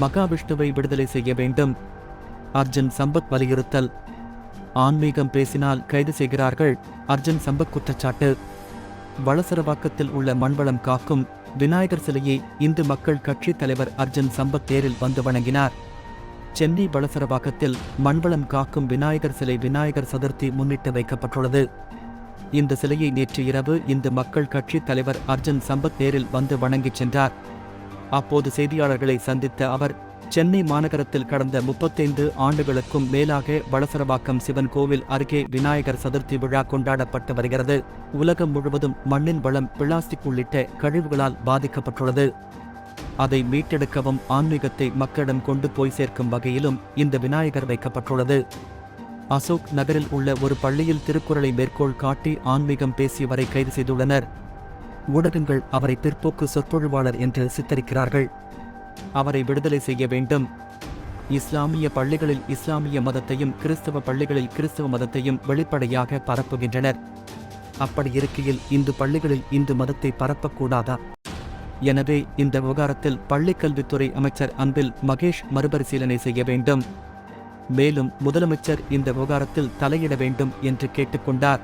மகாவிஷ்ணுவை விடுதலை செய்ய வேண்டும். அர்ஜுன் சம்பத் வலியுறுத்தல். ஆன்மீகம் பேசினால் கைது செய்கிறார்கள். அர்ஜுன் சம்பத் குற்றச்சாட்டு. வளசரவாக்கத்தில் உள்ள மண்வளம் காக்கும் விநாயகர் சிலையை இந்து மக்கள் கட்சி தலைவர் அர்ஜுன் சம்பத் தேரில் வந்து வணங்கினார். சென்னை வளசரவாக்கத்தில் மண்வளம் காக்கும் விநாயகர் சிலை விநாயகர் சதுர்த்தி முன்னிட்டு வைக்கப்பட்டுள்ளது. இந்த சிலையை நேற்று இரவு இந்து மக்கள் கட்சி தலைவர் அர்ஜுன் சம்பத் நேரில் வந்து வணங்கிச் சென்றார். அப்போது செய்தியாளர்களை சந்தித்த அவர் சென்னை மாநகரத்தில் கடந்த முப்பத்தைந்து ஆண்டுகளுக்கும் மேலாக வளசரவாக்கம் சிவன் கோவில் அருகே விநாயகர் சதுர்த்தி விழா கொண்டாடப்பட்டு வருகிறது. உலகம் முழுவதும் மண்ணின் வளம் பிளாஸ்டிக் உள்ளிட்ட கழிவுகளால் பாதிக்கப்பட்டுள்ளது. அதை மீட்டெடுக்கவும் ஆன்மீகத்தை மக்களிடம் கொண்டு போய் சேர்க்கும் வகையிலும் இந்த விநாயகர் வைக்கப்பட்டுள்ளது. அசோக் நகரில் உள்ள ஒரு பள்ளியில் திருக்குறளை மேற்கோள் காட்டி ஆன்மீகம் பேசியவரை கைது செய்துள்ளனர். ஊடகங்கள் அவரை பிற்போக்கு சொற்பொழிவாளர் என்று சித்தரிக்கிறார்கள். அவரை விடுதலை செய்ய வேண்டும். இஸ்லாமிய பள்ளிகளில் இஸ்லாமிய மதத்தையும் கிறிஸ்தவ பள்ளிகளில் கிறிஸ்தவ மதத்தையும் வெளிப்படையாக பரப்புகின்றனர். அப்படி இருக்கையில் இந்து பள்ளிகளில் இந்து மதத்தை பரப்பக்கூடாதா? எனவே இந்த விவகாரத்தில் பள்ளிக்கல்வித்துறை அமைச்சர் அன்பில் மகேஷ் மறுபரிசீலனை செய்ய வேண்டும். மேலும் முதலமைச்சர் இந்த விவகாரத்தில் தலையிட வேண்டும் என்று கேட்டுக்கொண்டார்.